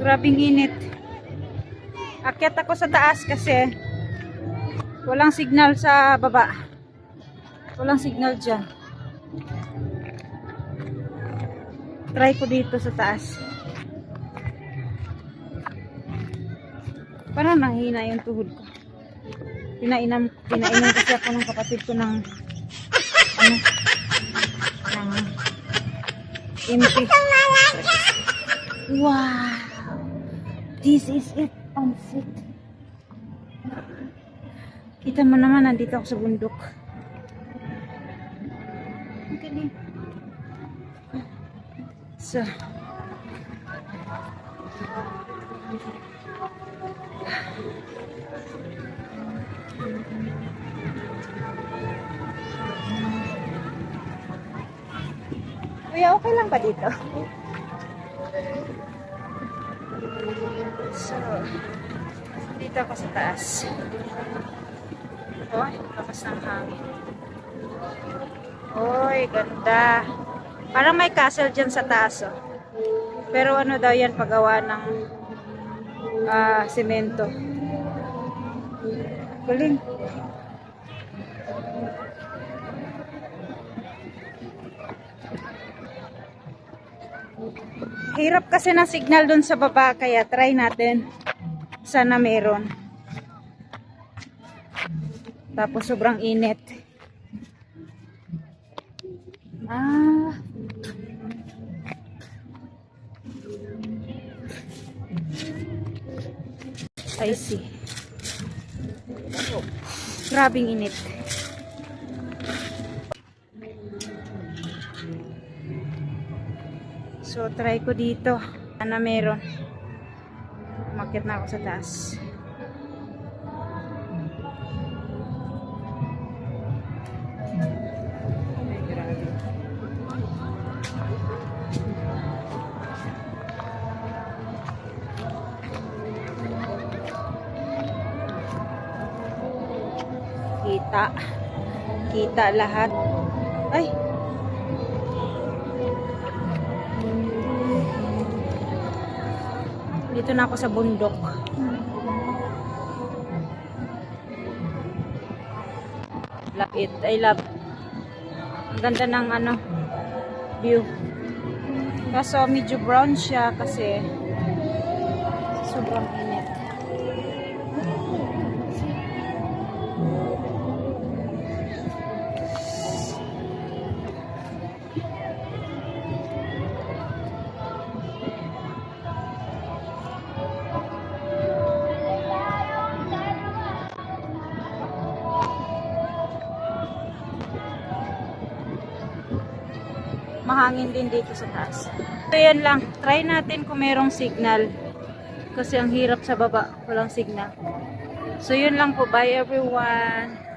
Grabing init. Akyat ako sa taas kasi walang signal sa baba. Walang signal dyan. Try ko dito sa taas. Parang nanghina yung tuhod ko. Pinainom, pinainom kasi ako ng kapatid ko ng ano, ng MP. Wow! This is it, pansit. Kita mo naman, nandito ako sa bundok. Ang galing. So, Kuya, okay lang ba dito? So, dito ako sa taas. Oy, lakas ng hangin. Oy, ganda. Parang may castle dyan sa taas, oh. Pero ano daw yan, pagawa ng ah, semento. Galing. Hirap kasi ng signal dun sa baba, kaya try natin. Sana meron. Tapos sobrang init. Ah. I see. Grabing init. So, try ko dito. Ano meron. Umakit na ako sa taas. Kita. Kita lahat. Ay, Dito na ako sa bundok. Love it. I love. Ang ganda ng ano, view. Kaso medyo brown siya kasi sobrang mahangin din dito sa taas. So yan lang, try natin kung merong signal. Kasi ang hirap sa baba, walang signal. So yun lang po, bye everyone.